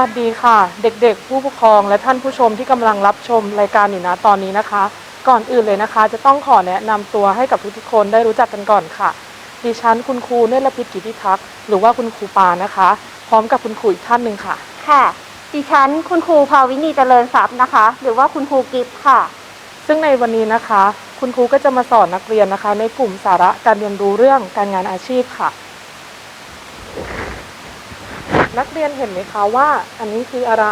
วัสดีค่ะ เด็กๆ ผู้ปกครองและท่านผู้ชมที่กำลังรับชมรายการอยู่นะตอนนี้นะคะ ก่อนอื่นเลยนะคะ จะต้องขอแนะนำตัวให้กับทุกๆคนได้รู้จักกันก่อนค่ะ ดิฉันคุณครูเนตรพิษกิติทักษ์หรือว่าคุณครูปานะคะ พร้อมกับคุณครูอีกท่านหนึ่งค่ะ ค่ะ ดิฉันคุณครูภาวินีเจริญทรัพย์นะคะ หรือว่าคุณครูกิฟต์ค่ะ ซึ่งในวันนี้นะคะ คุณครูก็จะมาสอนนักเรียนนะคะ ในกลุ่มสาระการเรียนรู้เรื่องการงานอาชีพค่ะ นักเรียนเห็นไหมคะว่า อันนี้คืออะไร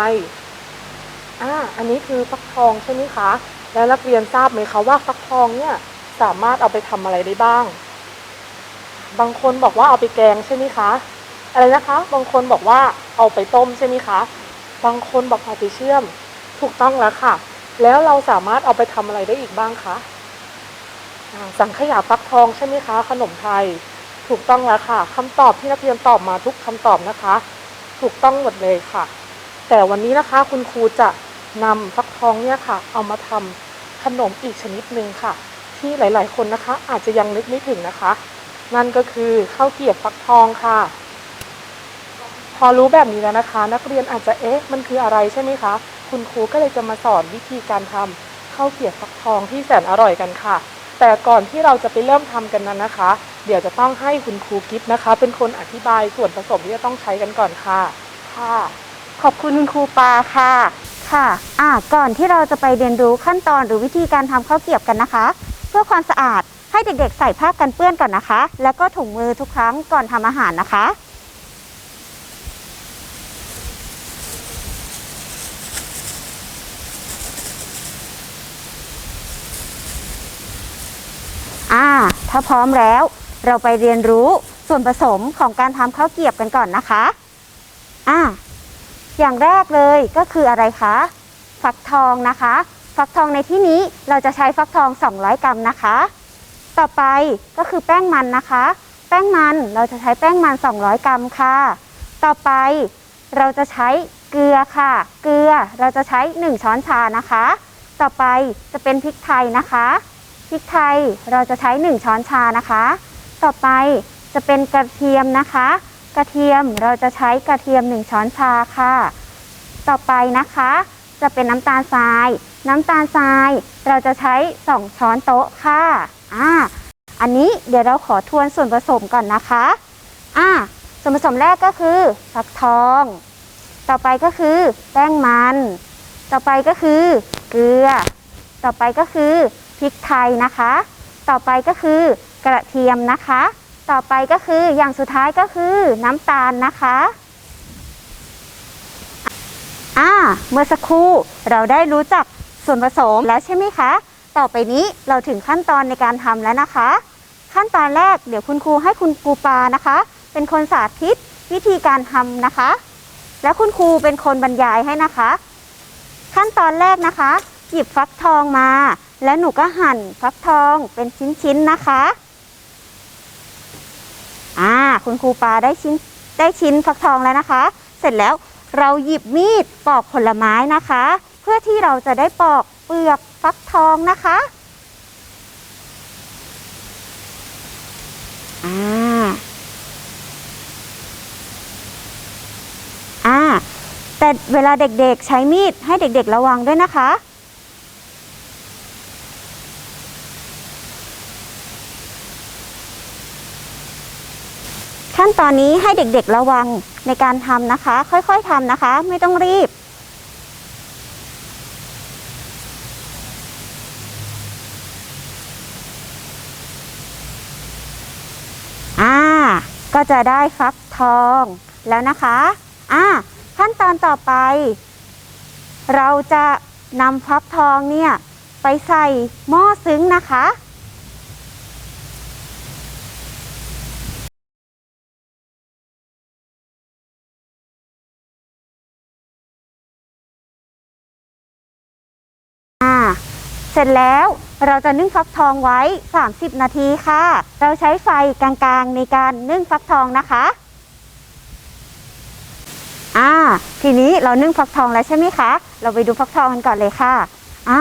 อ่าอันนี้คือฟักทองใช่ไหมคะ แล้วนักเรียนทราบไหมคะว่าฟักทองเนี่ยสามารถเอาไปทำอะไรได้บ้าง บางคนบอกว่าเอาไปแกงใช่ไหมคะ อะไรนะคะ บางคนบอกว่าเอาไปต้มใช่ไหมคะ บางคนบอกเอาไปเชื่อม ถูกต้องแล้วค่ะ แล้วเราสามารถเอาไปทำอะไรได้อีกบ้างคะสังขยาฟักทองใช่ไหมคะ ขนมไทย ถูกต้องแล้วค่ะคำตอบที่นักเรียนตอบมาทุกคำตอบนะคะ ถูกต้องหมดเลยค่ะ แต่วันนี้นะคะคุณครูจะนำฟักทองเนี่ยค่ะ เอามาทำขนมอีกชนิดหนึ่งค่ะ ที่หลาย ๆ คนนะคะ อาจจะยังนึกไม่ถึงนะคะ นั่นก็คือข้าวเกรียบฟักทองค่ะ พอรู้แบบนี้แล้วนะคะ นักเรียนอาจจะเอ๊ะมันคืออะไรใช่ไหมคะ คุณครูก็เลยจะมาสอนวิธีการทำข้าวเกรียบฟักทองที่แสนอร่อยกันค่ะ แต่ก่อนที่เราจะไปเริ่มทำกันนั้นนะคะเดี๋ยวจะต้องให้คุณครูกิฟต์นะคะ เป็นคนอธิบายส่วนผสมที่จะต้องใช้กันก่อนค่ะ ค่ะ ขอบคุณคุณครูปาค่ะ ค่ะอ่าก่อนที่เราจะไปเรียนรู้ขั้นตอนหรือวิธีการทำข้าวเกรียบกันนะคะ เพื่อความสะอาดให้เด็กๆ ใส่ผ้ากันเปื้อนก่อนนะคะ แล้วก็ถุงมือทุกครั้งก่อนทำอาหารนะคะอ่าถ้าพร้อมแล้ว เราไปเรียนรู้ส่วนผสมของการทำข้าวเกียบกันก่อนนะคะอ่าอย่างแรกเลยก็คืออะไรคะ ฟักทองนะคะ ฟักทองในที่นี้เราจะใช้ฟักทอง 200 กรัมนะคะ ต่อไปก็คือแป้งมันนะคะ แป้งมันเราจะใช้แป้งมัน 200 กรัมค่ะ ต่อไปเราจะใช้เกลือค่ะ เกลือเราจะใช้ 1 ช้อนชานะคะ ต่อไปจะเป็นพริกไทยนะคะ พริกไทยเราจะใช้ 1 ช้อนชานะคะ ต่อไปจะเป็นกระเทียมนะคะ กระเทียมเราจะใช้กระเทียม 1 ช้อนชาค่ะ ต่อไปนะคะ จะเป็นน้ำตาลทราย น้ำตาลทรายเราจะใช้ 2 ช้อนโต๊ะค่ะอ่าอันนี้เดี๋ยวเราขอทวนส่วนผสมก่อนนะคะอ่าส่วนผสมแรกก็คือฟักทอง ต่อไปก็คือแป้งมัน ต่อไปก็คือเกลือ ต่อไปก็คือพริกไทยนะคะ ต่อไปก็คือ กระเทียมนะคะ ต่อไปก็คืออย่างสุดท้ายก็คือน้ำตาลนะคะอ่าเมื่อสักครู่เราได้รู้จักส่วนผสมแล้วใช่ไหมคะ ต่อไปนี้เราถึงขั้นตอนในการทำแล้วนะคะ ขั้นตอนแรกเดี๋ยวคุณครูให้คุณครูปานะคะ เป็นคนสาธิตวิธีการทำนะคะ แล้วคุณครูเป็นคนบรรยายให้นะคะ ขั้นตอนแรกนะคะ หยิบฟักทองมา แล้วหนูก็หั่นฟักทองเป็นชิ้นๆนะคะ อ่าคุณครูปาได้ชิ้นได้ชิ้นฟักทองแล้วนะคะ เสร็จแล้วเราหยิบมีดปอกผลไม้นะคะ เพื่อที่เราจะได้ปอกเปลือกฟักทองนะคะอ่าอ่าแต่เวลาเด็กๆใช้มีดให้เด็กๆระวังด้วยนะคะ นตอนนี้ให้เด็กๆระวังในการทำนะคะ ค่อยๆทำนะคะ ไม่ต้องรีบ อ่า ก็จะได้ฟักทองแล้วนะคะ อ่า ขั้นตอนต่อไป เราจะนำฟักทองเนี่ย ไปใส่หม้อซึ้งนะคะ อ่า เส ร็จแล้วเราจะนึ่งฟักทองไว้ 30 นาทีค่ะ เราใช้ไฟกลางๆในการนึ่งฟักทองนะคะอ่าทีนี้เรานึ่งฟักทองแล้วใช่ไหมคะ เราไปดูฟักทองกันก่อนเลยค่ะอ่า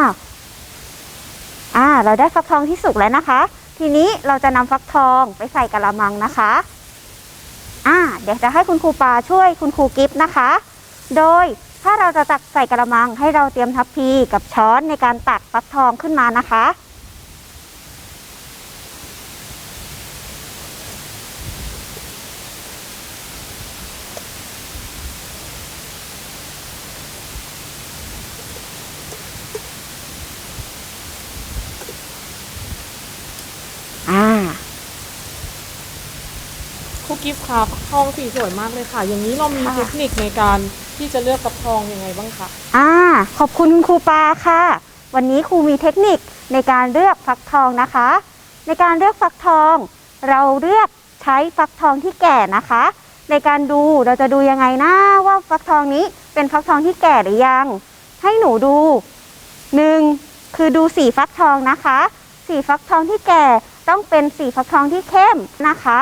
อ่าเราได้ฟักทองที่สุกแล้วนะคะ ทีนี้เราจะนำฟักทองไปใส่กระมังนะคะอ่าเดี๋ยวจะให้คุณครูปาช่วยคุณครูกิฟต์นะคะ โดย ถ้าเราจะตักใส่กระมังให้เราเตรียมทัพพีกับช้อนในการตักฟักทองขึ้นมานะคะ อ่าครูกิฟต์ค่ะฟักทองสีสวยมากเลยค่ะ อย่างนี้เรามีค่ะเทคนิคในการ ที่จะเลือกฟักทองยังไงบ้างคะอ่าขอบคุณคุณครูปาค่ะ วันนี้ครูมีเทคนิคในการเลือกฟักทองนะคะ ในการเลือกฟักทอง เราเลือกใช้ฟักทองที่แก่นะคะ ในการดูเราจะดูยังไงนะว่าฟักทองนี้เป็นฟักทองที่แก่หรือยัง ให้หนูดูหนึ่งคือดูสีฟักทองนะคะ สีฟักทองที่แก่ต้องเป็นสีฟักทองที่เข้มนะคะ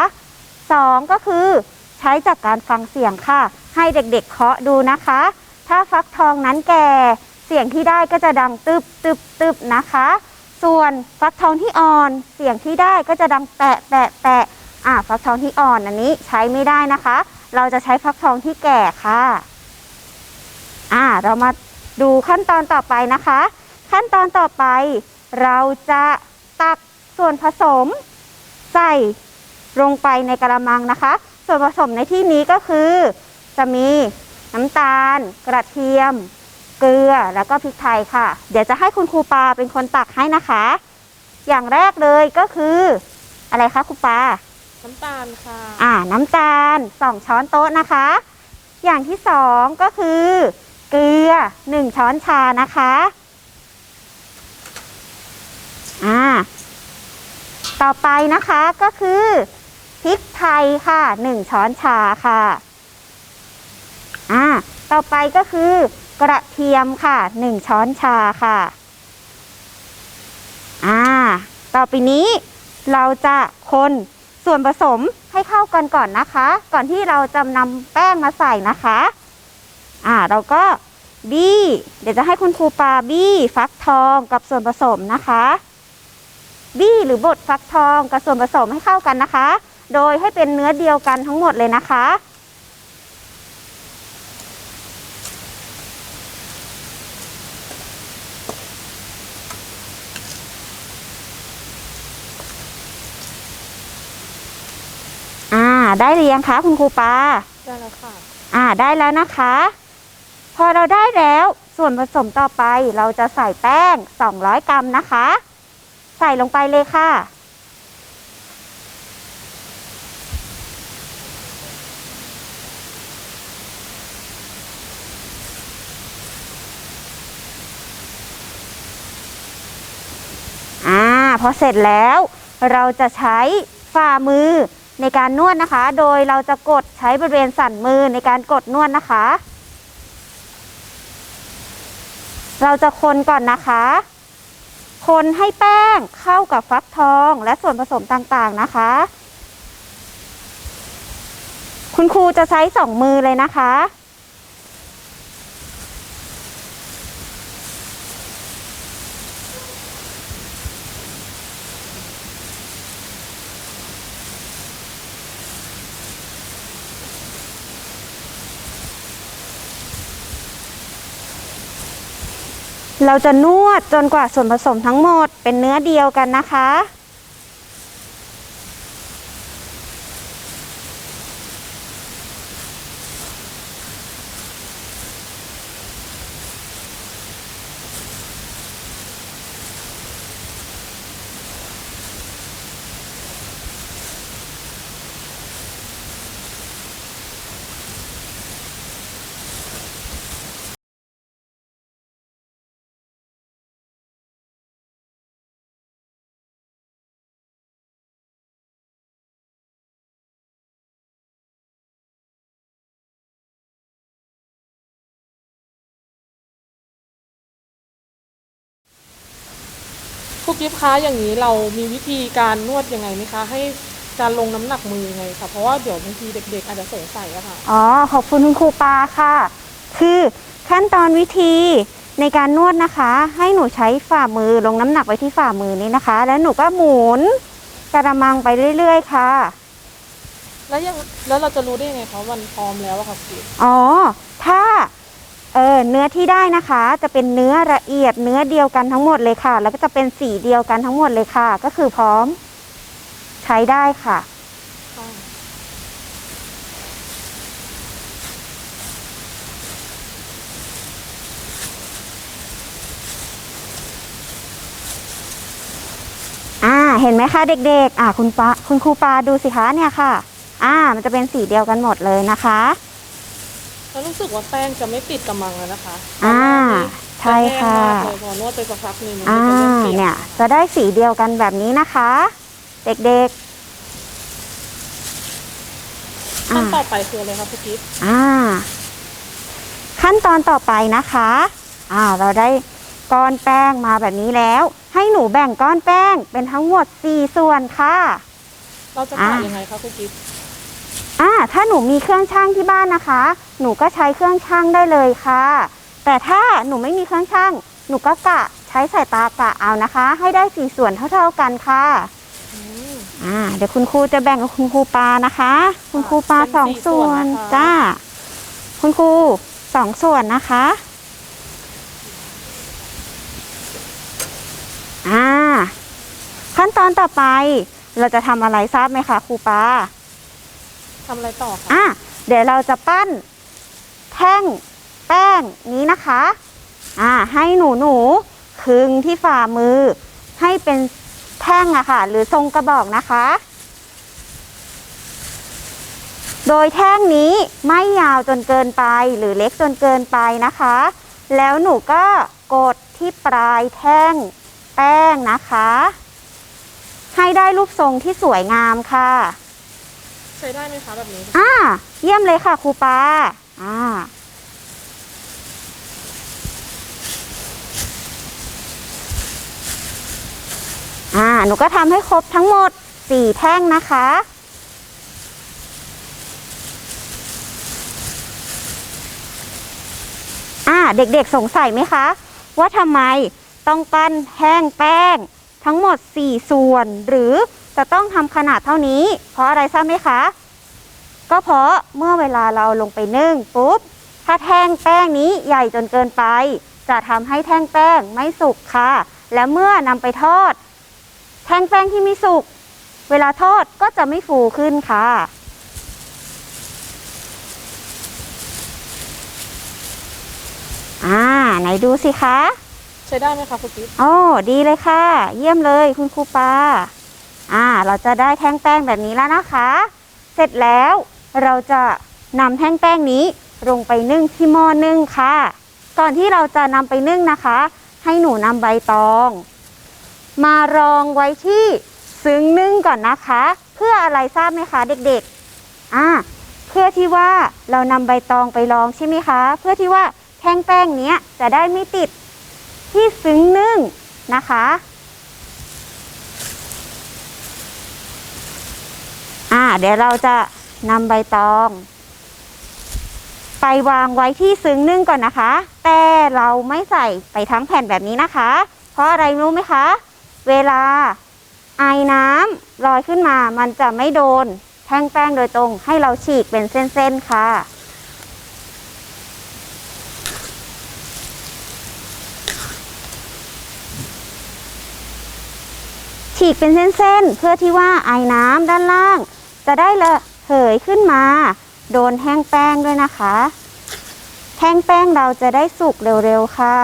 สองก็คือใช้จากการฟังเสียงค่ะ ให้เด็กๆเคาะดูนะคะ ถ้าฟักทองนั้นแก่เสียงที่ได้ก็จะดังตึบตึบตึบนะคะ ส่วนฟักทองที่อ่อน เสียงที่ได้ก็จะดังแปะแปะแปะอ่าฟักทองที่อ่อนอันนี้ใช้ไม่ได้นะคะ เราจะใช้ฟักทองที่แก่ค่ะอ่าเรามาดูขั้นตอนต่อไปนะคะ ขั้นตอนต่อไป เราจะตักส่วนผสม ใส่ลงไปในกระมังนะคะ ส่วนผสมในที่นี้ก็คือ จะมีน้ำตาล กระเทียม เกลือแล้วก็พริกไทยค่ะ เดี๋ยวจะให้คุณครูปาเป็นคนตักให้นะคะ อย่างแรกเลยก็คือ อะไรคะครูปาน้ำตาลค่ะ อ่า น้ำตาลสองช้อนโต๊ะนะคะ อย่างที่สองก็คือ เกลือหนึ่งช้อนชานะคะ อ่า ต่อไปนะคะก็คือพริกไทยค่ะหนึ่งช้อนชาค่ะ อ่าต่อไปก็คือกระเทียมค่ะหนึ่งช้อนชาค่ะอ่าต่อไปนี้เราจะคนส่วนผสมให้เข้ากันก่อนนะคะ ก่อนที่เราจะนำแป้งมาใส่นะคะ อ่าเราก็บี้เดี๋ยวจะให้คุณครูปาบี้ฟักทองกับส่วนผสมนะคะ บี้หรือบดฟักทองกับส่วนผสมให้เข้ากันนะคะ โดยให้เป็นเนื้อเดียวกันทั้งหมดเลยนะคะ อ่า ได้หรือยังคะคุณครูปาได้แล้วค่ะ อ่าได้แล้วนะคะ พอเราได้แล้ว ส่วนผสมต่อไปเราจะใส่แป้ง 200 กรัมนะคะ ใส่ลงไปเลยค่ะ อ่าพอเสร็จแล้ว เราจะใช้ฝ่ามือ ในการนวดนะคะ โดยเราจะกดใช้บริเวณสันมือในการกดนวดนะคะ เราจะคนก่อนนะคะ คนให้แป้งเข้ากับฟักทองและส่วนผสมต่างๆนะคะ คุณครูจะใช้สองมือเลยนะคะ เราจะนวดจนกว่าส่วนผสมทั้งหมดเป็นเนื้อเดียวกันนะคะ ครูกิฟต์คะอย่างนี้เรามีวิธีการนวดยังไงไหมคะ ให้การลงน้ำหนักมือยังไงค่ะเพราะว่าเดี๋ยวบางทีเด็กๆอาจจะสงสัยอะค่ะ อ๋อ ขอบคุณคุณครูปาค่ะ คือขั้นตอนวิธีในการนวดนะคะ ให้หนูใช้ฝ่ามือลงน้ำหนักไว้ที่ฝ่ามือนี้นะคะ แล้วหนูก็หมุนกระมังไปเรื่อย ๆ ค่ะ แล้วยังแล้วเราจะรู้ได้ยังไงคะว่ามันพร้อมแล้วอะค่ะครูอ๋อ ถ้า เออเนื้อที่ได้นะคะ จะเป็นเนื้อละเอียดเนื้อเดียวกันทั้งหมดเลยค่ะ แล้วก็จะเป็นสีเดียวกันทั้งหมดเลยค่ะ ก็คือพร้อม ใช้ได้ค่ะ อ่าเห็นไหมคะเด็กๆ อ่าคุณปาคุณครูปาดูสิคะเนี่ยค่ะ อ่า มันจะเป็นสีเดียวกันหมดเลยนะคะ แล้วรู้สึกว่าแป้งจะไม่ติดกระมังแล้วนะคะอ่าตอนแรกนี่ใช่ค่ะจแห้งมากเลยพอนวดไปสักพักหนึงมันอ่าก็จะเริ่มเปลี่ยนเนี่ย จะได้สีเดียวกันแบบนี้นะคะ เด็กๆขั้นอ่าต่อไปคืออะไรคะครูกิฟต์อ่า ขั้นตอนต่อไปนะคะอ่าเราได้ก้อนแป้งมาแบบนี้แล้ว ให้หนูแบ่งก้อนแป้งเป็นทั้งหมด 4 ส่วนค่ะ เราจะอ่าผ่ายังไงคะครูกิฟต์ อ่าถ้าหนูมีเครื่องช่างที่บ้านนะคะ หนูก็ใช้เครื่องช่างได้เลยค่ะ แต่ถ้าหนูไม่มีเครื่องช่าง หนูก็กะใช้สายตากะเอานะคะ ให้ได้สี่ส่วนเท่า ๆกันค่ะอืมอ่าเดี๋ยวคุณครูจะแบ่งกับคุณครูปานะคะ คุณครูปาเป็นสองสี่ส่ส่ววนนนะคะจ้าคุณครูสองส่วนนะคะอ่าขั้นตอนต่อไปเราจะทำอะไรทราบไหมคะครูปา ทำอะไรต่อคะอะเดี๋ยวเราจะปั้นแท่งแป้งนี้นะคะอ่าให้หนูหนูคึงที่ฝ่ามือ ให้เป็นแท่งอะค่ะ หรือทรงกระบอกนะคะ โดยแท่งนี้ไม่ยาวจนเกินไปหรือเล็กจนเกินไปนะคะ แล้วหนูก็กดที่ปลายแท่งแป้งนะคะ ให้ได้รูปทรงที่สวยงามค่ะ ใช้ได้ไหมคะแบบนี้ อ่า เยี่ยมเลยค่ะครูปาอ่า อ่า หนูก็ทำให้ครบทั้งหมดสี่แท่งนะคะอ่าเด็กๆสงสัยไหมคะ ว่าทำไมต้องปั้นแห้งแป้ง ทั้งหมด 4 ส่วนหรือ จะต้องทำขนาดเท่านี้ เพราะอะไรทราบไหมคะ ก็เพราะเมื่อเวลาเราลงไปนึ่งปุ๊บ ถ้าแท่งแป้งนี้ใหญ่จนเกินไป จะทำให้แท่งแป้งไม่สุกค่ะ และเมื่อนำไปทอด แท่งแป้งที่ไม่สุก เวลาทอดก็จะไม่ฟูขึ้นค่ะอ่าไหนดูสิคะ ใช้ได้ไหมคะครูกิฟต์โอ้ดีเลยค่ะ เยี่ยมเลยคุณครูปา อ่า เราจะได้แท่งแป้งแบบนี้แล้วนะคะ เสร็จแล้วเราจะนำแท่งแป้งนี้ลงไปนึ่งที่หม้อนึ่งค่ะ ก่อนที่เราจะนำไปนึ่งนะคะ ให้หนูนำใบตอง มารองไว้ที่ซึ้งนึ่งก่อนนะคะ เพื่ออะไรทราบไหมคะเด็กๆ อ่า เพื่อที่ว่าเรานำใบตองไปรองใช่ไหมคะ เพื่อที่ว่าแท่งแป้งเนี้ยจะได้ไม่ติดที่ซึ้งนึ่งนะคะ อ่า เดี๋ยวเราจะนำใบตอง ไปวางไว้ที่ซึ้งนึ่งก่อนนะคะ แต่เราไม่ใส่ไปทั้งแผ่นแบบนี้นะคะ เพราะอะไรรู้ไหมคะ เวลาไอน้ำลอยขึ้นมามันจะไม่โดน แท่งแป้งโดยตรงให้เราฉีกเป็นเส้นๆค่ะฉีกเป็นเส้นๆ เพื่อที่ว่าไอ้น้ำด้านล่าง จะได้ละเหยขึ้นมา โดนแห้งแป้งด้วยนะคะ แห้งแป้งเราจะได้สุกเร็วๆค่ะ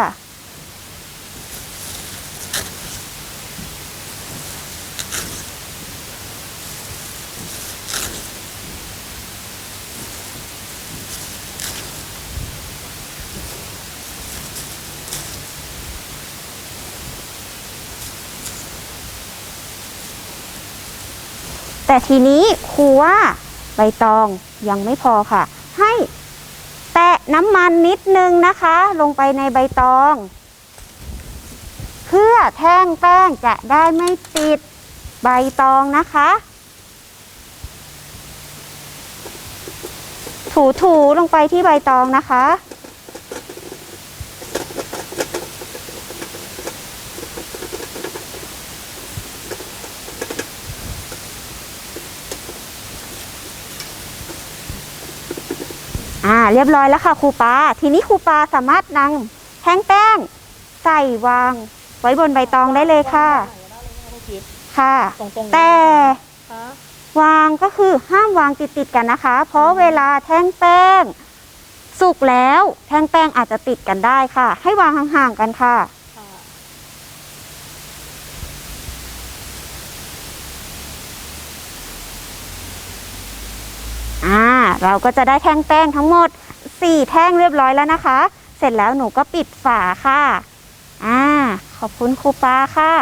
แต่ทีนี้ครูว่าใบตองยังไม่พอค่ะ ให้แตะน้ำมันนิดนึงนะคะ ลงไปในใบตอง เพื่อแท่งแป้งจะได้ไม่ติดใบตองนะคะ ถูๆลงไปที่ใบตองนะคะ อ่าเรียบร้อยแล้วค่ะครูปาทีนี้ครูปาสามารถนำแท่งแป้ง ใส่วาง ไว้บนใบตองได้เลยค่ะ ค่ะ ตรงๆ แต่คะวางก็คือห้ามวางติดติดๆกันนะคะ เพราะเวลาแท่งแป้ง สุกแล้ว แท่งแป้งอาจจะติดกันได้ค่ะ ให้วางห่างๆกันค่ะ อ่าเราก็จะได้แท่งแป้งทั้งหมด 4 แท่งเรียบร้อยแล้วนะคะ เสร็จแล้วหนูก็ปิดฝาค่ะอ่าขอบคุณครูปาค่ะ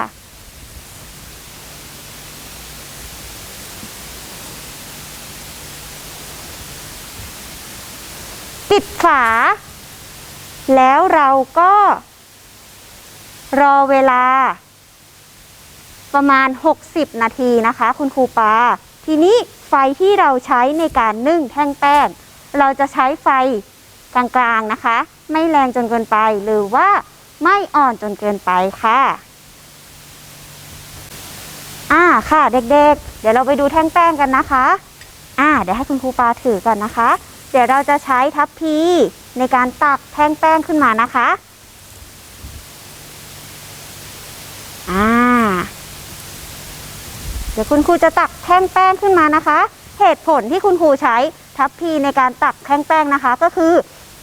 ปิดฝา แล้วเราก็ รอเวลา ประมาณ 60 นาทีนะคะ คุณครูปา ทีนี้ ไฟที่เราใช้ในการนึ่งแท่งแป้ง เราจะใช้ไฟกลางๆนะคะ ไม่แรงจนเกินไปหรือว่าไม่อ่อนจนเกินไปค่ะอ่าค่ะเด็กๆเดี๋ยวเราไปดูแท่งแป้งกันนะคะอ่าเดี๋ยวให้คุณครูปาถือก่อนนะคะ เดี๋ยวเราจะใช้ทัพพีในการตักแท่งแป้งขึ้นมานะคะอ่า ดี๋ยวคุณครูจะตักแท่งแป้งขึ้นมานะคะ เหตุผลที่คุณครูใช้ทัพพีในการตักแท่งแป้งนะคะ ก็คือ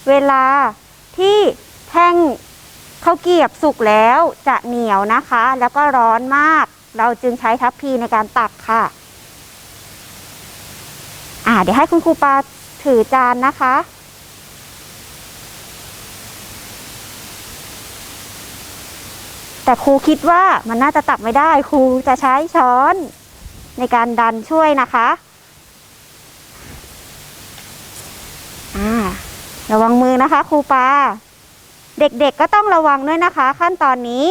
เวลาที่แท่งข้าวเกียบสุกแล้วจะเหนียวนะคะ แล้วก็ร้อนมาก เราจึงใช้ทัพพีในการตักค่ะ อ่าเดี๋ยวให้คุณครูปาถือจานนะคะ แต่ครูคิดว่ามันน่าจะตักไม่ได้ครูจะใช้ช้อน ในการดันช่วยนะคะอ่าระวังมือนะคะครูปา เด็กๆก็ต้องระวังด้วยนะคะ ขั้นตอนนี้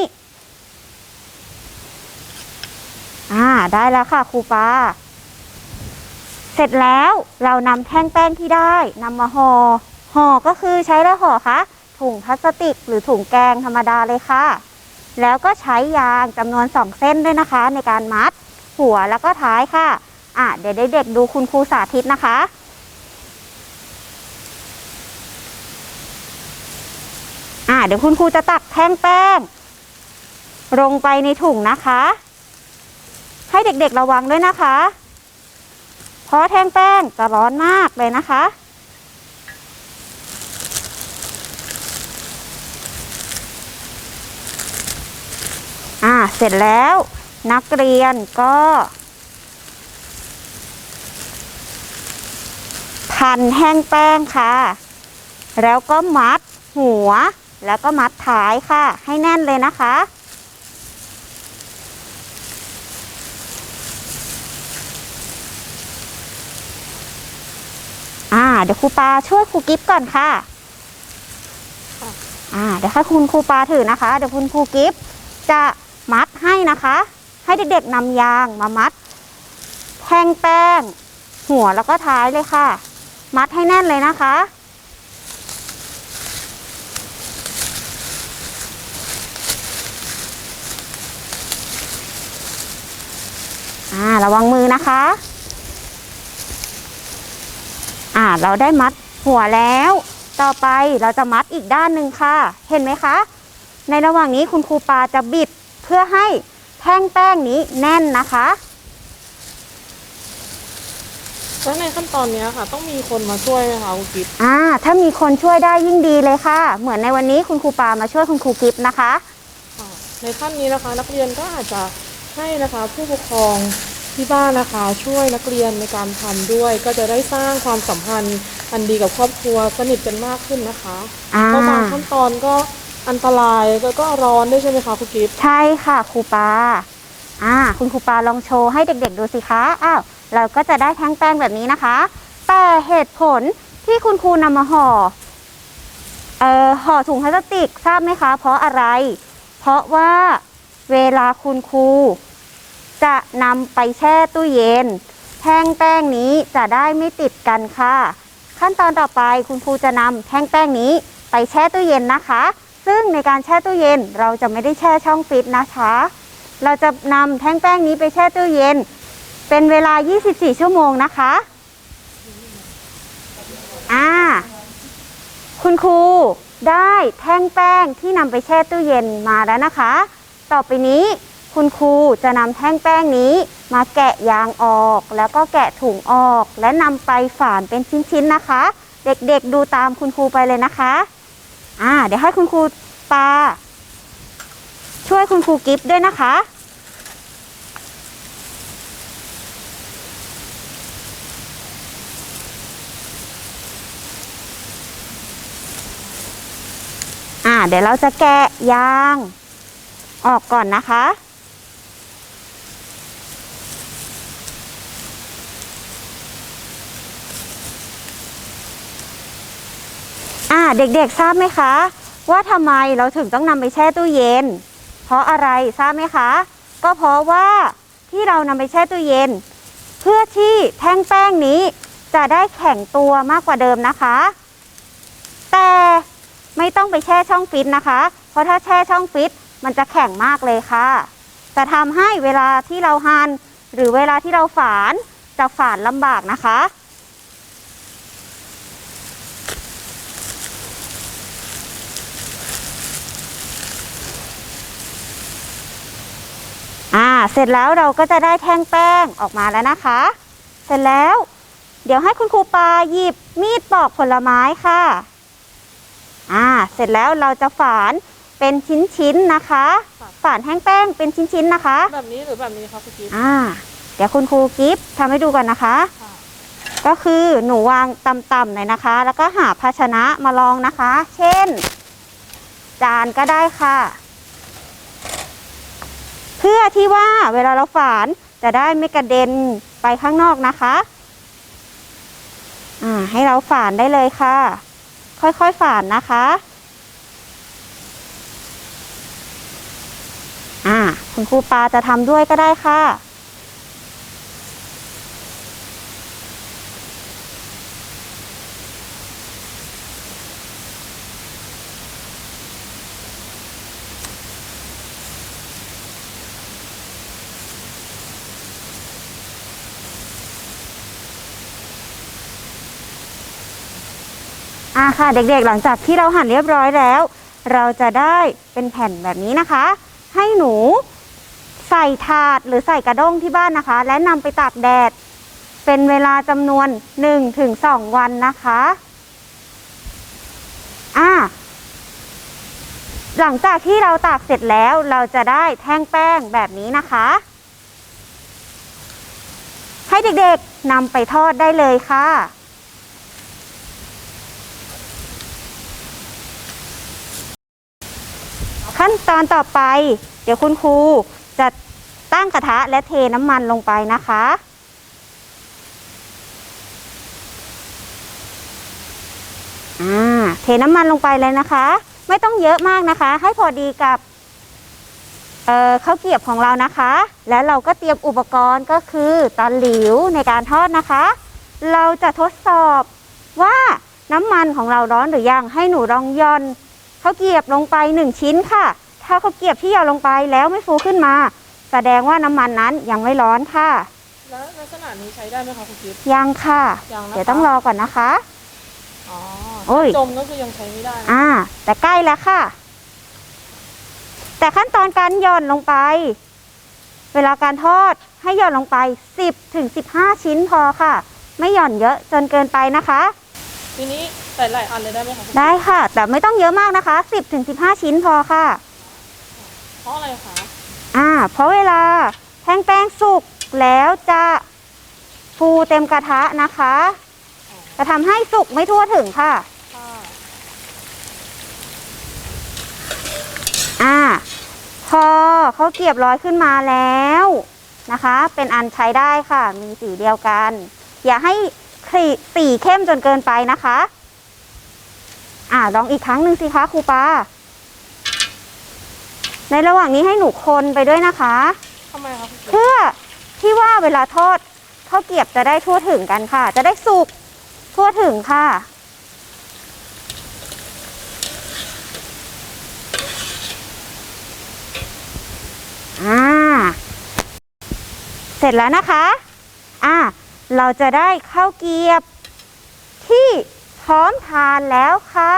อ่าได้แล้วค่ะครูปา เสร็จแล้วเรานำแท่งแป้งที่ได้นำมาห่อห่อก็คือใช้แล้วห่อคะถุงพลาสติกหรือถุงแกงธรรมดาเลยค่ะ แล้วก็ใช้ยางจำนวนสองเส้นด้วยนะคะ ในการมัด หัวแล้วก็ท้ายค่ะ อะเดี๋ยวเด็กๆดูคุณครูสาธิตนะคะ อะเดี๋ยวคุณครูจะตักแท่งแป้ง ลงไปในถุงนะคะ ให้เด็กๆระวังด้วยนะคะ เพราะแท่งแป้งจะร้อนมากเลยนะคะอ่าเสร็จแล้ว นักเรียนก็พันแห้งแป้งค่ะ แล้วก็มัดหัว แล้วก็มัดท้ายค่ะ ให้แน่นเลยนะคะ อ่า เดี๋ยวครูปาช่วยครูกิฟก่อนค่ะะอ่า เดี๋ยวให้คุณครูปาถือนะคะ เดี๋ยวคุณครูกิฟจะมัดให้นะคะ ให้เด็กๆนำยางมามัดแท่งแป้ง หัวแล้วก็ท้ายเลยค่ะ มัดให้แน่นเลยนะคะ อ่าระวังมือนะคะ อ่าเราได้มัดหัวแล้ว ต่อไปเราจะมัดอีกด้านหนึ่งค่ะ เห็นไหมคะ ในระหว่างนี้คุณครูปาจะบิดเพื่อให้ แท่งแป้งนี้แน่นนะคะแล้วในขั้นตอนเนี้ยค่ะ ต้องมีคนมาช่วยไหมคะครูกิฟต์อ่า ถ้ามีคนช่วยได้ยิ่งดีเลยค่ะ เหมือนในวันนี้คุณครูปามาช่วยคุณครูกิฟต์นะคะค่ะในขั้นนี้นะคะ นักเรียนก็อาจจะให้นะคะ ผู้ปกครองที่บ้านนะคะ ช่วยนักเรียนในการทำด้วย ก็จะได้สร้างความสัมพันธ์อันดีกับครอบครัวสนิทกันมากขึ้นนะคะอ่าเพราะบางขั้นตอนก็ อันตรายแล้วก็ร้อนด้วยใช่ไหมคะครูกิฟต์ใช่ค่ะครูปาอ่าคุณครูปาลองโชว์ให้เด็กๆดูสิคะอ้าวเราก็จะได้แท่งแป้งแบบนี้นะคะ แต่เหตุผลที่คุณครูนำมาห่อเอ่อห่อถุงพลาสติกทราบไหมคะ เพราะอะไร เพราะว่าเวลาคุณครูจะนำไปแช่ตู้เย็นแท่งแป้งนี้จะได้ไม่ติดกันค่ะ ขั้นตอนต่อไปคุณครูจะนำแท่งแป้งนี้ไปแช่ตู้เย็นนะคะ ซึ่งในการแช่ตู้เย็นเราจะไม่ได้แช่ช่องฟิตนะคะ เราจะนำแท่งแป้งนี้ไปแช่ตู้เย็น เป็นเวลา 24 ชั่วโมงนะคะอ่าคุณครูได้แท่งแป้งที่นำไปแช่ตู้เย็นมาแล้วนะคะ ต่อไปนี้คุณครูจะนำแท่งแป้งนี้มาแกะยางออก แล้วก็แกะถุงออก และนำไปฝานเป็นชิ้นๆนะคะ เด็กๆดูตามคุณครูไปเลยนะคะ อ่า เดี๋ยวให้คุณครูปาช่วยคุณครูกิฟต์ด้วยนะคะ อ่า เดี๋ยวเราจะแกะยาง ออกก่อนนะคะ เด็กๆทราบไหมคะ ว่าทำไมเราถึงต้องนำไปแช่ตู้เย็น เพราะอะไรทราบไหมคะ ก็เพราะว่าที่เรานำไปแช่ตู้เย็น เพื่อที่แท่งแป้งนี้จะได้แข็งตัวมากกว่าเดิมนะคะ แต่ไม่ต้องไปแช่ช่องฟิตนะคะ เพราะถ้าแช่ช่องฟิตมันจะแข็งมากเลยค่ะ จะทำให้เวลาที่เราหั่นหรือเวลาที่เราฝานจะฝานลำบากนะคะ อ่า เสร็จแล้วเราก็จะได้แท่งแป้งออกมาแล้วนะคะ เสร็จแล้ว เดี๋ยวให้คุณครูปาหยิบมีดปอกผลไม้ค่ะ อ่า เสร็จแล้วเราจะฝานเป็นชิ้นๆนะคะค่ะฝานแห้งแป้งเป็นชิ้นๆนะคะ แบบนี้หรือแบบนี้คะคุณกิฟต์อ่า เดี๋ยวคุณครูกิฟต์ทำให้ดูก่อนนะคะค่ะก็คือหนูวางต่ำๆหน่อยนะคะ แล้วก็หาภาชนะมาลองนะคะ เช่น จานก็ได้ค่ะเพื่อที่ว่าเวลาเราฝานจะได้ไม่กระเด็นไปข้างนอกนะคะ อ่า ให้เราฝานได้เลยค่ะ ค่อยๆฝานนะคะ อ่า คุณครูปาจะทำด้วยก็ได้ค่ะ อ่าค่ะเด็กๆ หลังจากที่เราหั่นเรียบร้อยแล้ว เราจะได้เป็นแผ่นแบบนี้นะคะ ให้หนูใส่ถาดหรือใส่กระด้งที่บ้านนะคะ และนำไปตากแดด เป็นเวลาจำนวน 1-2 วันนะคะอ่าหลังจากที่เราตากเสร็จแล้วเราจะได้แท่งแป้งแบบนี้นะคะ ให้เด็กๆนำไปทอดได้เลยค่ะ ขั้นตอนต่อไป เดี๋ยวคุณครูจะตั้งกระทะและเทน้ำมันลงไปนะคะอ่าเทน้ำมันลงไปเลยนะคะ ไม่ต้องเยอะมากนะคะ ให้พอดีกับเออข้าวเกียบของเรานะคะ และเราก็เตรียมอุปกรณ์ก็คือตอนหลิวในการทอดนะคะ เราจะทดสอบว่าน้ำมันของเราร้อนหรือยังให้หนูลองย่อน ข้าวเกรียบลงไปหนึ่งชิ้นค่ะ ถ้าข้าวเกรียบที่หย่อนลงไปแล้วไม่ฟูขึ้นมา แสดงว่าน้ำมันนั้นยังไม่ร้อนค่ะ แล้วลักษณะนี้ใช้ได้ไหมคะคุณกิฟต์ ยังค่ะ ยังนะคะ เดี๋ยวต้องรอก่อนนะคะ อ๋อโอ้ย จมก็คือยังใช้ไม่ได้นะอ่า แต่ใกล้แล้วค่ะ แต่ขั้นตอนการหย่อนลงไป เวลาการทอดให้หย่อนลงไป 10ถึง15 ชิ้นพอค่ะ ไม่หย่อนเยอะจนเกินไปนะคะ ทีนี้ ใส่หลายอันเลยได้ไหมคะคุณกิฟต์ได้ค่ะ แต่ไม่ต้องเยอะมากนะคะ 10ถึง15 ชิ้นพอค่ะ เพราะอะไรคะ อ่า เพราะเวลาแท่งแป้งสุกแล้วจะฟูเต็มกระทะนะคะ จะทำให้สุกไม่ทั่วถึงค่ะค่ะอ่า พอเขาวเกรียบร้อยขึ้นมาแล้วนะคะ เป็นอันใช้ได้ค่ะ มีสีเดียวกัน อย่าให้สีสีเข้มจนเกินไปนะคะ อ่าลองอีกครั้งหนึ่งสิคะครูปาในระหว่างนี้ให้หนูคนไปด้วยนะคะทำไมคะคุณกิฟต์เพื่อที่ว่าเวลาทอดข้าวเกรียบจะได้ทั่วถึงกันค่ะ จะได้สุกทั่วถึงค่ะ อ่า เสร็จแล้วนะคะ อ่า เราจะได้ข้าวเกรียบที่ท พร้อมทานแล้วค่ะ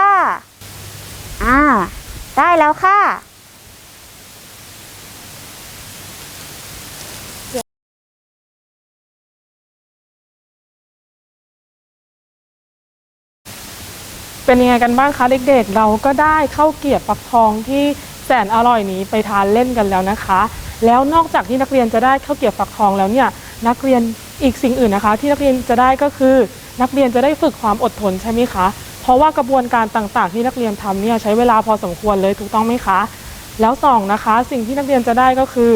อ่า ได้แล้วค่ะเป็นยังไงกันบ้างคะเด็กๆ เราก็ได้เข้าเกียบฟักทองที่แสนอร่อยนี้ไปทานเล่นกันแล้วนะคะ แล้วนอกจากที่นักเรียนจะได้เข้าเกียบฟักทองแล้วเนี่ยนักเรียนอีกสิ่งอื่นนะคะ ที่นักเรียนจะได้ก็คือ นักเรียนจะได้ฝึกความอดทนใช่ไหมคะ เพราะว่ากระบวนการต่างๆ ที่นักเรียนทำเนี่ยใช้เวลาพอสมควรเลยถูกต้องไหมคะ แล้วสองนะคะสิ่งที่นักเรียนจะได้ก็คือ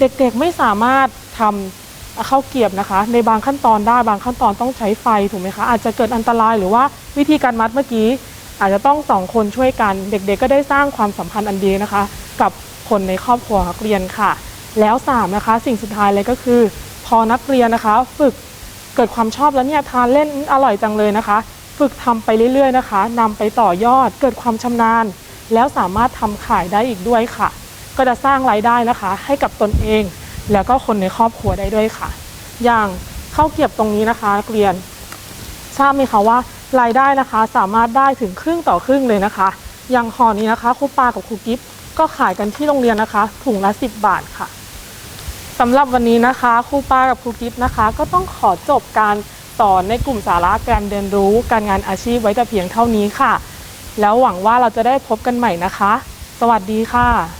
เด็กๆไม่สามารถทำข้าเกียบนะคะ ในบางขั้นตอนได้บางขั้นตอนต้องใช้ไฟถูกไหมคะอาจจะเกิดอันตรายหรือว่าวิธีการมัดเมื่อกี้ อาจจะต้องสองคนช่วยกัน เด็กๆ ก็ได้สร้างความสัมพันธ์อันดีนะคะ กับคนในครอบครัวนักเรียนค่ะ แล้วสามนะคะสิ่งสุดท้ายเลยก็คือ พอนักเรียนนะคะ ฝึก กิดความชอบแล้วเนี่ยทานเล่นอร่อยจังเลยนะคะ ฝึกทำไปเรื่อยๆนะคะนำไปต่อยอดเกิดความชำนาญ แล้วสามารถทำขายได้อีกด้วยค่ะ ก็จะสร้างรายได้นะคะ ให้กับตนเอง แล้วก็คนในครอบครัวได้ด้วยค่ะ อย่างข้าวเกรียบตรงนี้นะคะนักเรียนทราบไหมคะว่ารายได้นะคะสามารถได้ถึงครึ่งต่อครึ่งเลยนะคะ อย่างห่อนี้นะคะครูปากับครูกิฟก็ขายกันที่โรงเรียนนะคะ ถุงละ 10 บาทค่ะ สำหรับวันนี้นะคะครูปากับครูกิฟนะคะ ก็ต้องขอจบการสอนในกลุ่มสาระการเรียนรู้การงานอาชีพไว้แต่เพียงเท่านี้ค่ะ แล้วหวังว่าเราจะได้พบกันใหม่นะคะ สวัสดีค่ะ